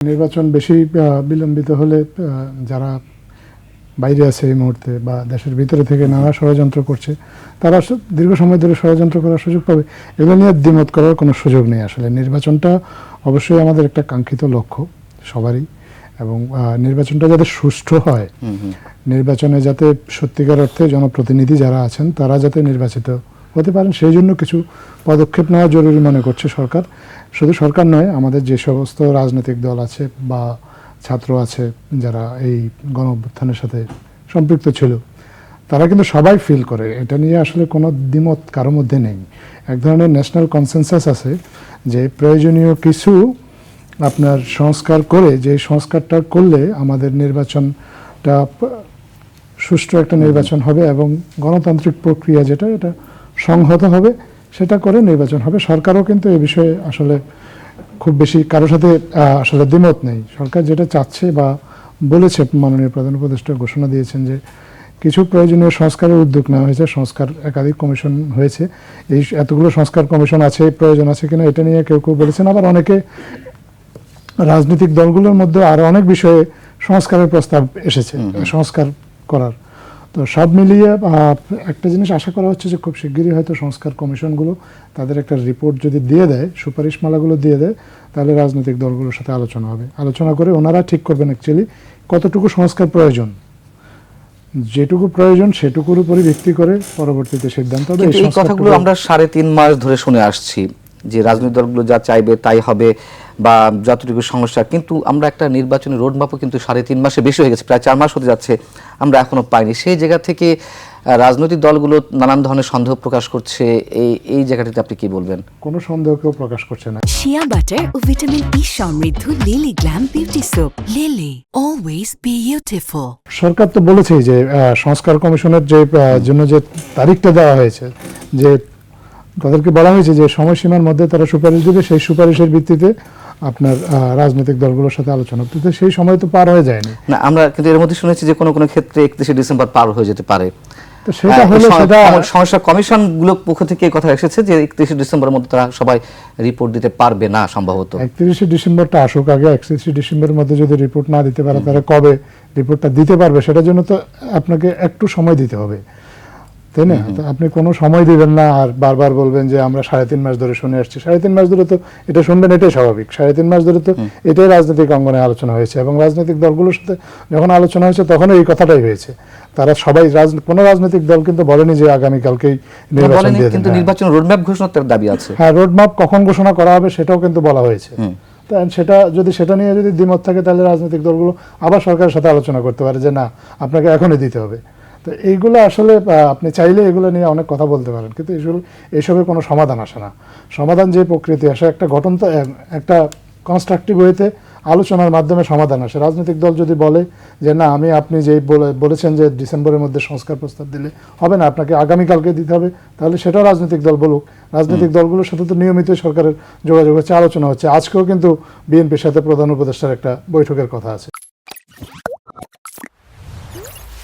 নির্বাচন বেশি বিলম্বিত হলে যারা বাইরে আছে এই মুহূর্তে বা দেশের ভিতরে থেকে নানা ষড়যন্ত্র করছে তারা দীর্ঘ সময় ধরে ষড়যন্ত্র করার সুযোগ পাবে। এগুলো নিয়ে দ্বিমত করার কোনো সুযোগ নেই আসলে। নির্বাচনটা অবশ্যই আমাদের একটা কাঙ্ক্ষিত লক্ষ্য সবারই এবং নির্বাচনটা যাতে সুষ্ঠু হয় নির্বাচনে যাতে সত্যিকার অর্থে জনপ্রতিনিধি যারা আছেন তারা যাতে নির্বাচিত হতে পারেন। সেই জন্য কিছু পদক্ষেপ নেওয়া জরুরি মনে করছে সরকার। শুধু সরকার নয়, আমাদের যে সমস্ত রাজনৈতিক দল আছে বা ছাত্র আছে যারা এই গণ অভ্যুত্থানের সাথে সম্পৃক্ত ছিল, তারা কিন্তু সবাই ফিল করে। এটা নিয়ে আসলে কোনো দ্বিমত কারোর মধ্যে নেই। এক ধরনের ন্যাশনাল কনসেনসাস আছে যে প্রয়োজনীয় কিছু আপনার সংস্কার করে, যে সংস্কারটা করলে আমাদের নির্বাচনটা সুষ্ঠু একটা নির্বাচন হবে এবং গণতান্ত্রিক প্রক্রিয়া যেটা, এটা সংহত হবে সেটা করে নির্বাচন হবে। সরকারও কিন্তু এ বিষয়ে আসলে খুব বেশি কারোর সাথে আসলে দ্বিমত নেই। সরকার যেটা চাচ্ছে বা বলেছে মাননীয় প্রধান উপদেষ্টা ঘোষণা দিয়েছেন যে কিছু প্রয়োজনীয় সংস্কারের উদ্যোগ নেওয়া হয়েছে সংস্কার একাধিক কমিশন হয়েছে। এই এতগুলো সংস্কার কমিশন আছে প্রয়োজন আছে কিনা এটা নিয়ে কেউ কেউ বলেছেন। আবার অনেকে রাজনৈতিক দলগুলোর মধ্যে আরও অনেক বিষয়ে সংস্কারের প্রস্তাব এসেছে। সংস্কার করার তো সব মিলিয়ে একটা জিনিস আশা করা হচ্ছে যে খুব শিগগিরই হয়তো সংস্কার কমিশনগুলো তাদের একটা রিপোর্ট যদি দিয়ে দেয় সুপারিশমালাগুলো দিয়ে দেয় তাহলে রাজনৈতিক দলগুলোর সাথে আলোচনা হবে। আলোচনা করে ওনারা ঠিক করবেন অ্যাকচুয়ালি কতটুকু সংস্কার প্রয়োজন। যেটুকু প্রয়োজন সেটুকুর উপরই ভিত্তি করে পরবর্তীতে সিদ্ধান্ত হবে এই কথাগুলো আমরা সাড়ে তিন মাস ধরে শুনে আসছি যে রাজনৈতিক দলগুলো যা চাইবে তাই হবে। বা যতটুকু সমস্যা কিন্তু আমরা একটা নির্বাচনী রোডম্যাপও কিন্তু সাড়ে তিন মাসে বেশি হয়ে গেছে প্রায় চার মাস হতে যাচ্ছে আমরা এখনও পাইনি। সেই জায়গা থেকে রাজনৈতিক দলগুলো নানান ধরনের সন্দেহ প্রকাশ করছে এই এই জায়গাটিতে আপনি কি বলবেন? কোনো সন্দেহ কেউ প্রকাশ করছে না। শিয়া বাটার ও ভিটামিন ই সমৃদ্ধ Lily glam beauty soap Lily always beautiful সরকার তো বলেছে যে আহ, সংস্কার কমিশনের যে জন্য যে তারিখটা দেওয়া হয়েছে যে তাদেরকে বলা হয়েছে যে সময়সীমার মধ্যে তারা সুপারিশ দেবে সেই সুপারিশের ভিত্তিতে আপনার রাজনৈতিক দলগুলোর সাথে আলোচনা করতে। তো সেই সময় তো পার হয়ে যায়নি। না আমরা কিন্তু এর মধ্যে শুনেছি যে কোনো কোনো ক্ষেত্রে একত্রিশে ডিসেম্বর পার হয়ে যেতে পারে। তো সেটা হলে সেটা সমস্যা কমিশনগুলো পক্ষ থেকে কথা এসেছে যে একত্রিশে ডিসেম্বরের মধ্যে তারা সবাই রিপোর্ট দিতে পারবে না সম্ভবত। একত্রিশে ডিসেম্বরটা আসুক আগে একত্রিশে ডিসেম্বরের মধ্যে যদি রিপোর্ট না দিতে পারে তারা কবে রিপোর্টটা দিতে পারবে সেটার জন্য তো আপনাকে একটু সময় দিতে হবে। তাই না? আপনি কোনো সময় দিবেন না আর বারবার বলবেন যে আমরা সাড়ে তিন মাস ধরে শুনে আসছি। সাড়ে তিন মাস ধরে তো এটা শুনবেন এটাই স্বাভাবিক। সাড়ে তিন মাস ধরে তো এটাই রাজনৈতিক অঙ্গনে আলোচনা হয়েছে এবং রাজনৈতিক দলগুলোর সাথে যখন আলোচনা হয়েছে তখন এই কথাটাই হয়েছে। তারা সবাই কোনো রাজনৈতিক দল কিন্তু বলেনি যে আগামীকালকেই নির্বাচন দিয়ে কিন্তু নির্বাচন রোডম্যাপ ঘোষণার দাবি আছে। হ্যাঁ রোডম্যাপ কখন ঘোষণা করা হবে সেটাও কিন্তু বলা হয়েছে। সেটা যদি সেটা নিয়ে যদি দ্বিমত থাকে তাহলে রাজনৈতিক দলগুলো আবার সরকারের সাথে আলোচনা করতে পারে যে না আপনাকে এখনই দিতে হবে। তো এইগুলো আসলে আপনি চাইলে এগুলো নিয়ে অনেক কথা বলতে পারেন কিন্তু এসব এইসবের কোনো সমাধান আসে না। সমাধান যে প্রকৃতি আসে একটা গঠন তো একটা কনস্ট্রাকটিভ ওয়েতে আলোচনার মাধ্যমে সমাধান আসে। রাজনৈতিক দল যদি বলে যে না আমি আপনি যেই বলে- বলেছেন যে ডিসেম্বরের মধ্যে সংস্কার প্রস্তাব দিলে হবে না আপনাকে আগামীকালকে দিতে হবে তাহলে সেটাও রাজনৈতিক দল বলুক। রাজনৈতিক দলগুলোর সাথে তো নিয়মিত সরকারের যোগাযোগ হচ্ছে আলোচনা হচ্ছে। আজকেও কিন্তু বিএনপির সাথে প্রধান উপদেষ্টার একটা বৈঠকের কথা আছে।